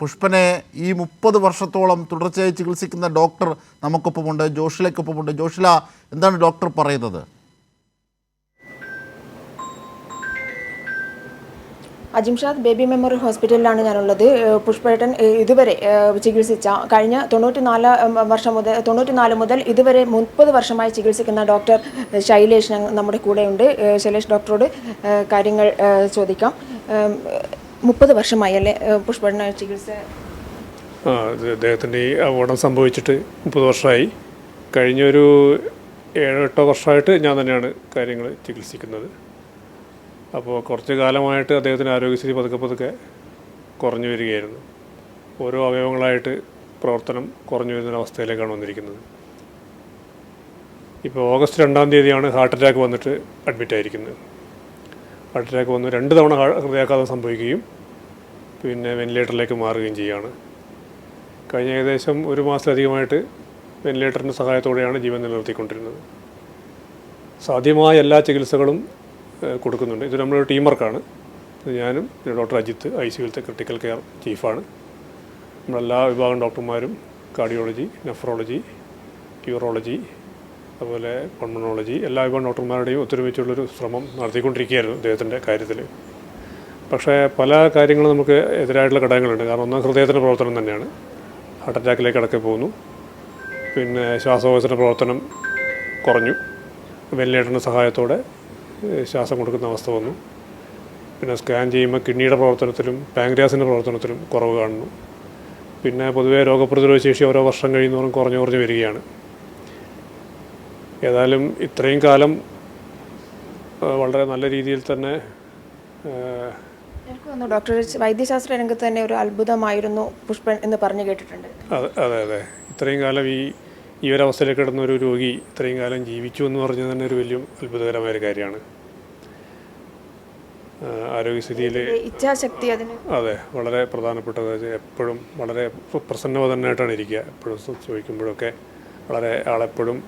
പുഷ്പനെ ഈ മുപ്പത് വർഷത്തോളം തുടർച്ചയായി ചികിത്സിക്കുന്ന ഡോക്ടർ നമുക്കൊപ്പമുണ്ട് ജോഷിലയ്ക്കൊപ്പമുണ്ട് ജോഷില എന്താണ് ഡോക്ടർ പറയുന്നത്? അജിംഷാദ് ബേബി മെമ്മോറിയൽ ഹോസ്പിറ്റലിലാണ് ഞാനുള്ളത്. പുഷ്പേട്ടൻ ഇതുവരെ ചികിത്സിച്ച കഴിഞ്ഞ തൊണ്ണൂറ്റിനാല് വർഷം മുതൽ തൊണ്ണൂറ്റിനാല് മുതൽ ഇതുവരെ മുപ്പത് വർഷമായി ചികിത്സിക്കുന്ന ഡോക്ടർ ശൈലേഷ് നമ്മുടെ കൂടെയുണ്ട്. ശൈലേഷ് ഡോക്ടറോട് കാര്യങ്ങൾ ചോദിക്കാം. മുപ്പത് വർഷമായി അല്ലേ പുഷ്പേട്ടന് ചികിത്സ? ആ അദ്ദേഹത്തിന്റെ ഈ അപകടം സംഭവിച്ചിട്ട് മുപ്പത് വർഷമായി. കഴിഞ്ഞൊരു ഏഴോ എട്ടോ വർഷമായിട്ട് ഞാൻ തന്നെയാണ് കാര്യങ്ങൾ ചികിത്സിക്കുന്നത്. അപ്പോൾ കുറച്ച് കാലമായിട്ട് അദ്ദേഹത്തിന്റെ ആരോഗ്യസ്ഥിതി പതുക്കെ പതുക്കെ കുറഞ്ഞു വരികയായിരുന്നു. ഓരോ അവയവങ്ങളായിട്ട് പ്രവർത്തനം കുറഞ്ഞു വരുന്ന അവസ്ഥയിലേക്കാണ് വന്നിരിക്കുന്നത്. ഇപ്പോൾ ഓഗസ്റ്റ് രണ്ടാം തീയതിയാണ് ഹാർട്ട് അറ്റാക്ക് വന്നിട്ട് അഡ്മിറ്റ് ആയിരിക്കുന്നത് ഹാർട്ട് അറ്റാക്ക് വന്ന് രണ്ട് തവണ ഹൃദയാഘാതം സംഭവിക്കുകയും പിന്നെ വെന്റിലേറ്ററിലേക്ക് മാറുകയും ചെയ്യുകയാണ് കഴിഞ്ഞ ഏകദേശം ഒരു മാസത്തിലധികമായിട്ട് വെന്റിലേറ്ററിന്റെ സഹായത്തോടെയാണ് ജീവൻ നിലനിർത്തിക്കൊണ്ടിരുന്നത്. സാധ്യമായ എല്ലാ ചികിത്സകളും കൊടുക്കുന്നുണ്ട്. ഇത് നമ്മളൊരു ടീം വർക്കാണ് ഞാനും ഡോക്ടർ അജിത്ത് ഐ സിയുലത്തെ ക്രിട്ടിക്കൽ കെയർ ചീഫാണ്. നമ്മളെല്ലാ വിഭാഗം ഡോക്ടർമാരും കാർഡിയോളജി നെഫ്രോളജി യൂറോളജി അതുപോലെ പൾമണോളജി എല്ലാ വിഭാഗം ഡോക്ടർമാരുടെയും ഒത്തൊരുമിച്ചുള്ളൊരു ശ്രമം നടത്തിക്കൊണ്ടിരിക്കുകയായിരുന്നു അദ്ദേഹത്തിന്റെ കാര്യത്തിൽ പക്ഷേ പല കാര്യങ്ങളും നമുക്ക് എതിരായിട്ടുള്ള ഘടകങ്ങളുണ്ട്. കാരണം ഒന്നാം ഹൃദയത്തിന്റെ പ്രവർത്തനം തന്നെയാണ്. ഹാർട്ട് അറ്റാക്കിലേക്ക് അടക്കി പോകുന്നു. പിന്നെ ശ്വാസകോശത്തിന്റെ പ്രവർത്തനം കുറഞ്ഞു. വെന്റിലേറ്ററിന്റെ സഹായത്തോടെ ശ്വാസം കൊടുക്കുന്ന അവസ്ഥ വന്നു. പിന്നെ സ്കാൻ ചെയ്യുമ്പോൾ കിഡ്നിയുടെ പ്രവർത്തനത്തിലും പാങ്ക്രിയാസിന്റെ പ്രവർത്തനത്തിലും കുറവ് കാണുന്നു. പിന്നെ പൊതുവേ രോഗപ്രതിരോധ ശേഷി ഓരോ വർഷം കഴിയുന്നവരും കുറഞ്ഞു കുറഞ്ഞു വരികയാണ്. ഏതായാലും ഇത്രയും കാലം വളരെ നല്ല രീതിയിൽ തന്നെ എനിക്ക് തോന്നുന്നു ഡോക്ടർ വൈദ്യശാസ്ത്ര രംഗത്ത് തന്നെ ഒരു അത്ഭുതമായിരുന്നു പുഷ്പൻ എന്ന് പറഞ്ഞു കേട്ടിട്ടുണ്ട്. അതെ അതെ ഇത്രയും കാലം ഈ ഈ ഒരു അവസ്ഥയിൽ കിടന്ന ഒരു രോഗി ഇത്രയും കാലം ജീവിച്ചു എന്ന് പറഞ്ഞത് തന്നെ ഒരു വലിയ അത്ഭുതകരമായ ഒരു കാര്യമാണ് ആരോഗ്യസ്ഥിതിയിൽ ഇച്ഛാശക്തി അതിന് അതെ വളരെ പ്രധാനപ്പെട്ടത്. എപ്പോഴും വളരെ പ്രസന്നവതന്നായിട്ടാണ് പ്രസന്നവതനായിട്ടാണ് ഇരിക്കുക. എപ്പോഴും ചോദിക്കുമ്പോഴൊക്കെ വളരെ ആളെപ്പോഴും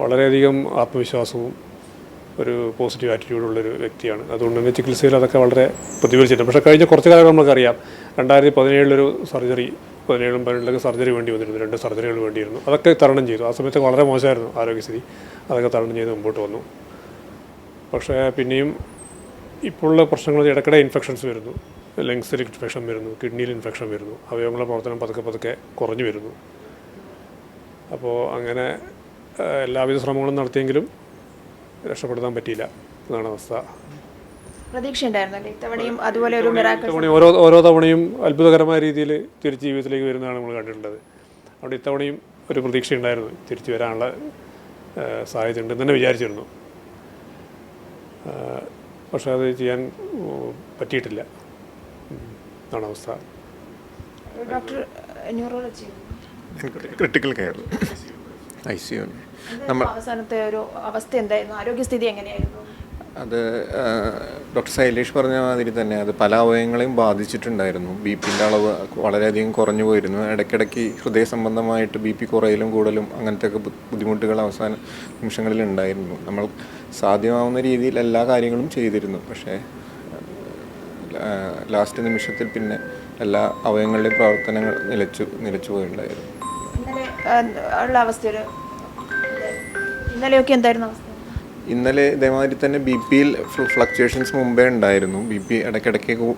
വളരെയധികം ആത്മവിശ്വാസവും ഒരു പോസിറ്റീവ് ആറ്റിറ്റ്യൂഡുള്ളൊരു വ്യക്തിയാണ്. അതുകൊണ്ട് തന്നെ ചികിത്സയിൽ അതൊക്കെ വളരെ പ്രതിഫലിച്ചിട്ടുണ്ട്. പക്ഷേ കഴിഞ്ഞ കുറച്ച് കാലം നമുക്കറിയാം. രണ്ടായിരത്തി പതിനേഴിലൊരു സർജറി പതിനേഴും പതിനെട്ടിലൊക്കെ സർജറി വേണ്ടി വന്നിരുന്നു. രണ്ട് സർജറികൾ വേണ്ടിയിരുന്നു. അതൊക്കെ തരണം ചെയ്തു. ആ സമയത്ത് വളരെ മോശമായിരുന്നു ആരോഗ്യസ്ഥിതി. അതൊക്കെ തരണം ചെയ്ത് മുമ്പോട്ട് വന്നു. പക്ഷേ പിന്നെയും ഇപ്പോഴുള്ള പ്രശ്നങ്ങൾ ഇടയ്ക്കിടെ ഇൻഫെക്ഷൻസ് വരുന്നു. ലങ്സിൽ ഇൻഫെക്ഷൻ വരുന്നു. കിഡ്നിയിൽ ഇൻഫെക്ഷൻ വരുന്നു. അവയവങ്ങളുടെ പ്രവർത്തനം പതുക്കെ പതുക്കെ കുറഞ്ഞു വരുന്നു. അപ്പോൾ അങ്ങനെ എല്ലാവിധ ശ്രമങ്ങളും നടത്തിയെങ്കിലും രക്ഷപ്പെടുത്താൻ പറ്റിയില്ല എന്നാണ് അവസ്ഥ. പ്രതീക്ഷ ഉണ്ടായിരുന്നു അല്ലേ ഇത്തവണയും അതുപോലെ ഒരു മിറാക്കിൾ ഇത്തവണ ഓരോ ഓരോ തവണയും അത്ഭുതകരമായ രീതിയിൽ തിരിച്ച് ജീവിതത്തിലേക്ക് വരുന്നതാണ് നമ്മൾ കണ്ടിട്ടുള്ളത്. അവിടെ ഇത്തവണയും ഒരു പ്രതീക്ഷ ഉണ്ടായിരുന്നു തിരിച്ചു വരാനുള്ള സാഹചര്യം സാധ്യത ഉണ്ടെന്ന് തന്നെ വിചാരിച്ചിരുന്നു. പക്ഷെ പക്ഷേ അത് ചെയ്യാൻ പറ്റിയിട്ടില്ല. എന്നാണ് അവസ്ഥ. Doctor neurology critical care. I C U. അവസാനത്തെ ഒരു അവസ്ഥ എന്തായിരുന്നു? ആരോഗ്യസ്ഥിതി എങ്ങനെയായിരുന്നു? അത് ഡോക്ടർ ശൈലേഷ് പറഞ്ഞ മാതിരി തന്നെ അത് പല അവയവങ്ങളെയും ബാധിച്ചിട്ടുണ്ടായിരുന്നു. ബി പിന്റെ അളവ് വളരെയധികം കുറഞ്ഞു പോയിരുന്നു. ഇടയ്ക്കിടയ്ക്ക് ഹൃദയ സംബന്ധമായിട്ട് ബി പി കുറയലും കൂടലും അങ്ങനത്തെ ഒക്കെ ബുദ്ധിമുട്ടുകൾ അവസാന നിമിഷങ്ങളിൽ ഉണ്ടായിരുന്നു നമ്മൾ സാധ്യമാവുന്ന രീതിയിൽ എല്ലാ കാര്യങ്ങളും ചെയ്തിരുന്നു. പക്ഷേ ലാസ്റ്റ് നിമിഷത്തിൽ പിന്നെ എല്ലാ അവയവങ്ങളുടെയും പ്രവർത്തനങ്ങൾ നിലച്ചു നിലച്ചു പോയിട്ടുണ്ടായിരുന്നു. ഉള്ള അവസ്ഥ ഇന്നലെയൊക്കെ എന്തായിരുന്നു അവസ്ഥ? ഇന്നലെ ഇതേമാതിരി തന്നെ ബി പിയിൽ ഫ്ലക്ച്വേഷൻസ് മുമ്പേ ഉണ്ടായിരുന്നു. ബി പി ഇടയ്ക്കിടയ്ക്ക്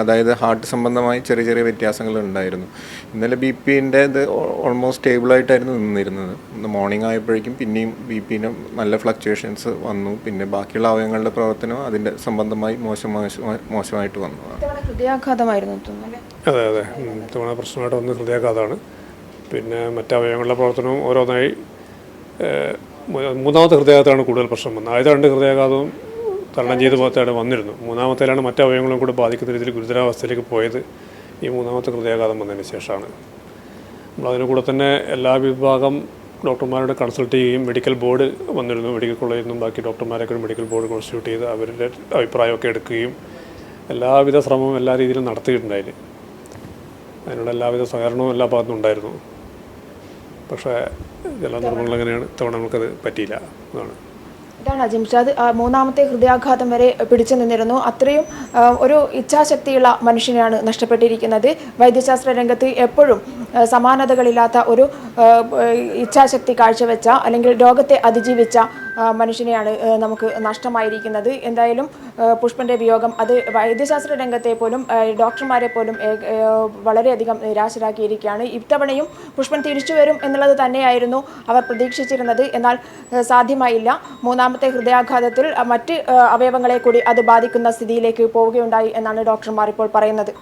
അതായത് ഹാർട്ട് സംബന്ധമായി ചെറിയ ചെറിയ വ്യത്യാസങ്ങൾ ഉണ്ടായിരുന്നു. ഇന്നലെ ബി പിന്റെ ഇത് ഓൾമോസ്റ്റ് സ്റ്റേബിളായിട്ടായിരുന്നു നിന്നിരുന്നത്. ഇന്ന് മോർണിംഗ് ആയപ്പോഴേക്കും പിന്നെയും ബി പിന് നല്ല ഫ്ലക്ച്വേഷൻസ് വന്നു. പിന്നെ ബാക്കിയുള്ള അവയവങ്ങളുടെ പ്രവർത്തനം അതിന്റെ സംബന്ധമായി മോശം മോശം- മോശമായിട്ട് വന്നു ഹൃദയാഘാതമായിരുന്നു അതെ അതെ. തവണ പ്രശ്നമായിട്ട് വന്ന ഹൃദയാഘാതമാണ്. പിന്നെ മറ്റവയവങ്ങളുടെ പ്രവർത്തനവും ഓരോന്നായി മൂന്നാമത്തെ ഹൃദയാഘാതമാണ് കൂടുതൽ പ്രശ്നം വന്നത്. ആദ്യത്തെ രണ്ട് ഹൃദയാഘാതവും തരണം ചെയ്ത് പോകത്തേടെ വന്നിരുന്നു. മൂന്നാമത്തേലാണ് മറ്റ് അവയവങ്ങളും കൂടെ ബാധിക്കുന്ന രീതിയിൽ ഗുരുതരാവസ്ഥയിലേക്ക് പോയത് ഈ മൂന്നാമത്തെ ഹൃദയാഘാതം വന്നതിന് ശേഷമാണ്. നമ്മളതിന് കൂടെ തന്നെ എല്ലാ വിഭാഗം ഡോക്ടർമാരോട് കൺസൾട്ട് ചെയ്യുകയും മെഡിക്കൽ ബോർഡ് വന്നിരുന്നു മെഡിക്കൽ കോളേജിൽ നിന്നും ബാക്കി ഡോക്ടർമാരൊക്കെ മെഡിക്കൽ ബോർഡ് കോൺസ്റ്റിറ്റ്യൂട്ട് ചെയ്ത് അവരുടെ അഭിപ്രായമൊക്കെ എടുക്കുകയും എല്ലാവിധ ശ്രമവും എല്ലാ രീതിയിലും നടത്തിയിട്ടുണ്ടായിരുന്നു. അതിനുള്ള എല്ലാവിധ സഹകരണവും എല്ലാ ഭാഗത്തും ഉണ്ടായിരുന്നു. പക്ഷേ ചില നിർമ്മങ്ങൾ അങ്ങനെയാണ് ഇത്തവണ നമുക്കത് പറ്റിയില്ല. അതാണ്. ഇതാണ് അജിംഷാദ് ആ, മൂന്നാമത്തെ ഹൃദയാഘാതം വരെ പിടിച്ചു നിന്നിരുന്നു. അത്രയും ഒരു ഇച്ഛാശക്തിയുള്ള മനുഷ്യനെയാണ് നഷ്ടപ്പെട്ടിരിക്കുന്നത്. വൈദ്യശാസ്ത്ര രംഗത്ത് എപ്പോഴും സമാനതകളില്ലാത്ത ഒരു ഇച്ഛാശക്തി കാഴ്ചവെച്ച അല്ലെങ്കിൽ രോഗത്തെ അതിജീവിച്ച മനുഷ്യനെയാണ് നമുക്ക് നഷ്ടമായിരിക്കുന്നത്. എന്തായാലും പുഷ്പന്റെ വിയോഗം അത് വൈദ്യശാസ്ത്ര രംഗത്തെ പോലും ഡോക്ടർമാരെ പോലും വളരെയധികം നിരാശരാക്കിയിരിക്കുകയാണ്. ഇത്തവണയും പുഷ്പൻ തിരിച്ചു വരും എന്നുള്ളത് തന്നെയായിരുന്നു അവർ പ്രതീക്ഷിച്ചിരുന്നത്. എന്നാൽ സാധ്യമായില്ല. മൂന്നാമത്തെ ഹൃദയാഘാതത്തിൽ മറ്റ് അവയവങ്ങളെ കൂടി അത് ബാധിക്കുന്ന സ്ഥിതിയിലേക്ക് പോവുകയുണ്ടായി എന്നാണ് ഡോക്ടർമാർ ഇപ്പോൾ പറയുന്നത്.